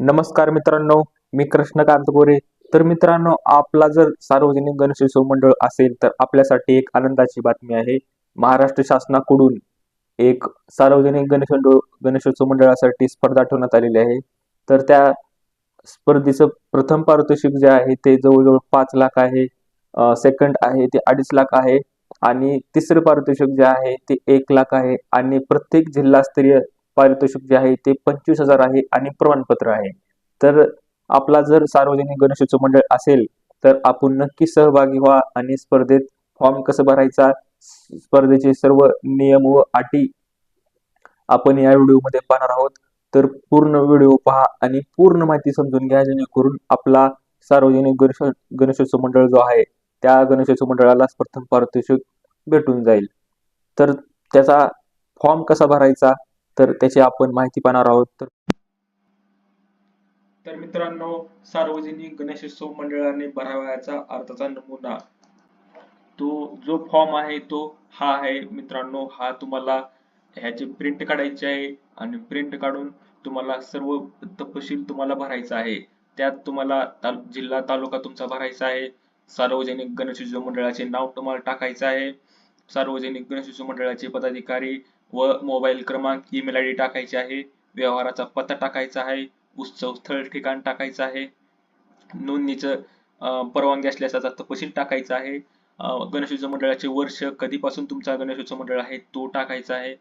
नमस्कार मित्रांनो मी कृष्णकांत गोरे. तर मित्रांनो आपला जर सार्वजनिक गणेशोत्सव मंडळ असेल तर आपल्यासाठी एक आनंदाची बातमी आहे. महाराष्ट्र शासनाकडून एक सार्वजनिक गणेश गणेशोत्सव मंडळासाठी स्पर्धा ठेवण्यात आलेली आहे. तर त्या स्पर्धेचं प्रथम पारितोषिक जे आहे ते जवळजवळ पाच लाख आहे. सेकंड आहे ते अडीच लाख आहे. आणि तिसरं पारितोषिक जे आहे ते एक लाख आहे. आणि प्रत्येक जिल्हास्तरीय पारितोषिक जे आहे ते पंचवीस हजार आहे आणि प्रमाणपत्र आहे. तर आपला जर सार्वजनिक गणेशोत्सव मंडळ असेल तर आपण नक्की सहभागी व्हा आणि स्पर्धेत फॉर्म कसं भरायचा स्पर्धेचे सर्व नियम व अटी आपण या व्हिडिओमध्ये पाहणार आहोत. तर पूर्ण व्हिडिओ पहा आणि पूर्ण माहिती समजून घ्या जेणेकरून आपला सार्वजनिक गणेश गणेशोत्सव मंडळ जो आहे त्या गणेशोत्सव मंडळाला प्रथम पारितोषिक भेटून जाईल. तर त्याचा फॉर्म कसा भरायचा तर त्याची आपण माहिती पाहणार आहोत. तर तर मित्रांनो सार्वजनिक गणेशोत्सव मंडळाने भरावयाचा अर्थाचा नमुना. तो जो फॉर्म आहे तो हा आहे. मित्रांनो हा तुम्हाला ह्याचे प्रिंट काढायचे आहे आणि प्रिंट काढून तुम्हाला सर्व तपशील तुम्हाला भरायचा आहे. त्यात तुम्हाला जिल्हा तालुका तुमचा भरायचा आहे. सार्वजनिक गणेशोत्सव मंडळाचे नाव तुम्हाला टाकायचं आहे. सार्वजनिक गणेशोत्सव मंडळाचे पदाधिकारी व मोबाईल क्रमांक ईमेल आय डी टाकायचे आहे व्यवहाराचा पत्ता टाकायचा आहे उत्सव स्थळ ठिकाण टाकायचं आहे नोंदणीचं परवानगी असल्यास त्याचा तपशील टाकायचा आहे गणेशोत्सव मंडळाचे वर्ष कधीपासून तुमचा गणेशोत्सव मंडळ आहे तो टाकायचा आहे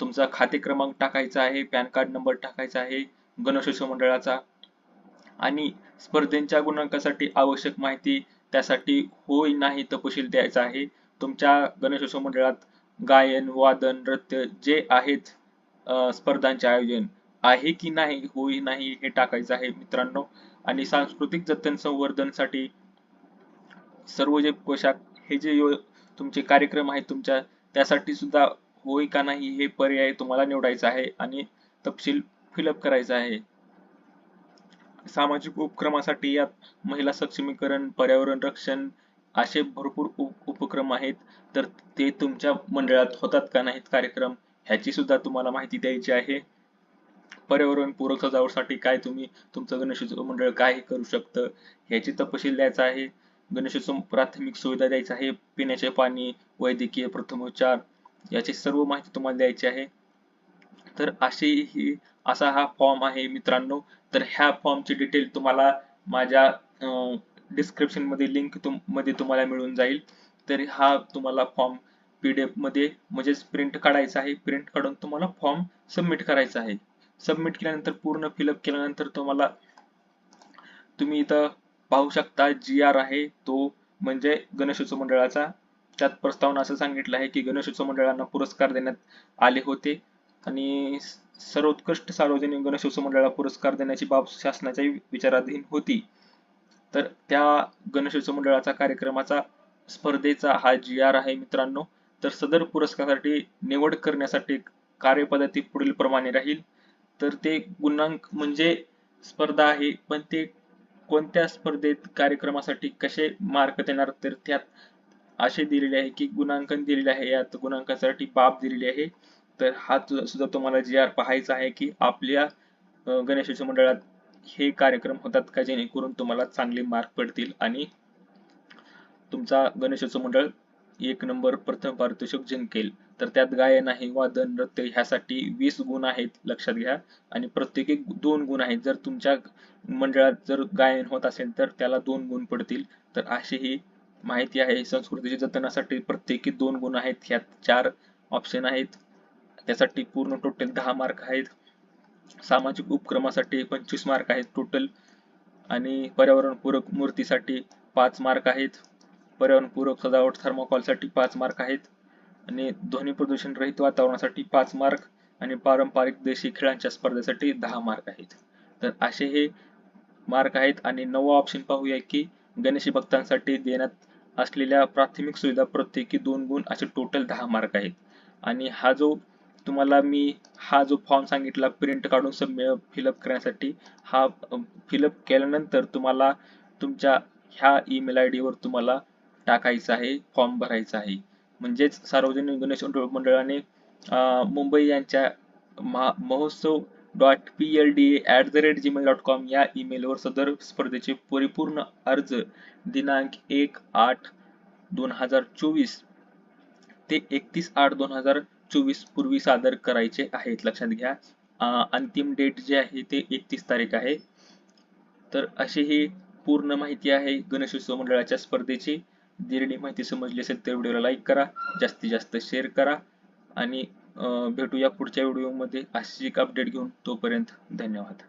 तुमचा खाते क्रमांक टाकायचा आहे पॅन कार्ड नंबर टाकायचा आहे गणेशोत्सव मंडळाचा आणि स्पर्धेच्या गुणांकासाठी आवश्यक माहिती त्यासाठी होय नाही तपशील द्यायचा आहे तुमच्या गणेशोत्सव मंडळात गायन वादन नृत्य जे आहेत स्पर्धांचे आयोजन आहे की नाही होई नाही हे टाकायचं आहे मित्रांनो. आणि सांस्कृतिक जतन संवर्धनसाठी सर्व जे पोशाख हे जे तुमचे कार्यक्रम आहेत तुमच्या त्यासाठी सुद्धा होय का नाही हे पर्याय तुम्हाला निवडायचा आहे आणि तपशील फिलअप करायचा आहे. सामाजिक उपक्रमासाठी यात महिला सक्षमीकरण पर्यावरण रक्षण असे भरपूर उपक्रम आहेत. तर ते तुमच्या मंडळात होतात का नाहीत कार्यक्रम? ह्याची सुद्धा तुम्हाला माहिती द्यायची आहे. पर्यावरण पूरक सजावटसाठी काय तुम्ही तुमचं गणेशोत्सव मंडळ काय करू शकतं? ह्याची तपशील द्यायचा आहे. गणेशोत्सव प्राथमिक सुविधा द्यायचा आहे. पिण्याचे पाणी वैद्यकीय प्रथमोपचार याची सर्व माहिती तुम्हाला द्यायची आहे. तर अशी ही असा हा फॉर्म आहे मित्रांनो. तर ह्या फॉर्मची डिटेल तुम्हाला माझ्या डिस्क्रिप्शनमध्ये लिंक तुममध्ये तुम्हाला मिळून जाईल. तर हा तुम्हाला फॉर्म पीडीएफमध्ये म्हणजेच प्रिंट काढायचा आहे. प्रिंट काढून तुम्हाला फॉर्म सबमिट करायचा आहे. सबमिट केल्यानंतर पूर्ण फिलअप केल्यानंतर तुम्हाला तुम्ही इथं पाहू शकता जी आर आहे. तो म्हणजे गणेशोत्सव मंडळाचा. त्यात प्रस्तावना असं सांगितलं आहे की गणेशोत्सव मंडळांना पुरस्कार देण्यात आले होते. आणि सर्वोत्कृष्ट सार्वजनिक गणेशोत्सव मंडळाला पुरस्कार देण्याची बाब शासनाच्या विचाराधीन होती. तर त्या गणेशोत्सव मंडळाचा कार्यक्रमाचा स्पर्धेचा हा जी आर आहे मित्रांनो. तर सदर पुरस्कारासाठी निवड करण्यासाठी कार्यपद्धती पुढील प्रमाणे राहील. तर ते गुणांक म्हणजे स्पर्धा आहे पण ते कोणत्या स्पर्धेत कार्यक्रमासाठी कसे मार्क देणार तर त्यात असे दिलेले आहे की गुणांकन दिलेले आहे. यात गुणांकासाठी बाब दिलेली आहे. तर हा सुद्धा तुम्हाला जी आर पाहायचा आहे की आपल्या गणेशोत्सव मंडळात हे कार्यक्रम होतात का जेणेकरून तुम्हाला चांगले मार्क पडतील? आणि तुमचा गणेशोत्सव मंडळ एक नंबर प्रथम पारितोषिक जिंकेल. तर त्यात गायन आहे वादन नृत्य ह्यासाठी वीस गुण आहेत लक्षात घ्या. आणि प्रत्येकी दोन गुण आहेत. जर तुमच्या मंडळात जर गायन होत असेल तर त्याला दोन गुण पडतील. तर अशी ही माहिती आहे. संस्कृतीच्या जतनासाठी प्रत्येकी दोन गुण आहेत. ह्यात चार ऑप्शन आहेत. त्यासाठी पूर्ण टोटल दहा मार्क आहेत. सामाजिक उपक्रमासाठी पंचवीस मार्क आहेत टोटल आणि पर्यावरणपूरक मूर्तीसाठी पाच मार्क आहेत. पर्यावरणपूरक सजावट थर्माकॉलसाठी पाच मार्क आहेत. आणि ध्वनी प्रदूषण रहित वातावरणासाठी पाच मार्क आणि पारंपरिक देशी खेळांच्या स्पर्धेसाठी दहा मार्क आहेत. तर असे हे मार्क आहेत. आणि नववा ऑप्शन पाहूया की गणेश भक्तांसाठी देण्यात असलेल्या प्राथमिक सुविधा प्रत्येकी दोन गुण असे टोटल दहा मार्क आहेत. आणि हा जो तुम्हाला मी हा जो फॉर्म सांगितला प्रिंट काढून सब फिलअप करण्यासाठी हा फिलअप केल्यानंतर तुम्हाला तुमच्या ह्या ईमेल आय डीवर तुम्हाला टाकायचा आहे फॉर्म भरायचा आहे. म्हणजेच सार्वजनिक गणेश मंडळाने मुंबई यांच्या महोत्सव dot P L D at the rate Gmail dot com या ईमेलवर सदर स्पर्धेचे परिपूर्ण अर्ज दिनांक एक आठ दोन हजार चोवीस ते एकतीस आठ दोन हजार चोवीस पूर्वी सादर करायचे आहेत. लक्षात घ्या. अंतिम डेट जे आहे ते एकतीस तारीख आहे. तर अशी ही पूर्ण माहिती आहे गणेशोत्सव मंडळाच्या स्पर्धेची. दिरडी माहिती समजली असेल तर व्हिडिओला लाईक करा. जास्तीत जास्त शेअर करा. आणि भेटूया पुढच्या व्हिडिओमध्ये अशी एक अपडेट घेऊन तोपर्यंत धन्यवाद.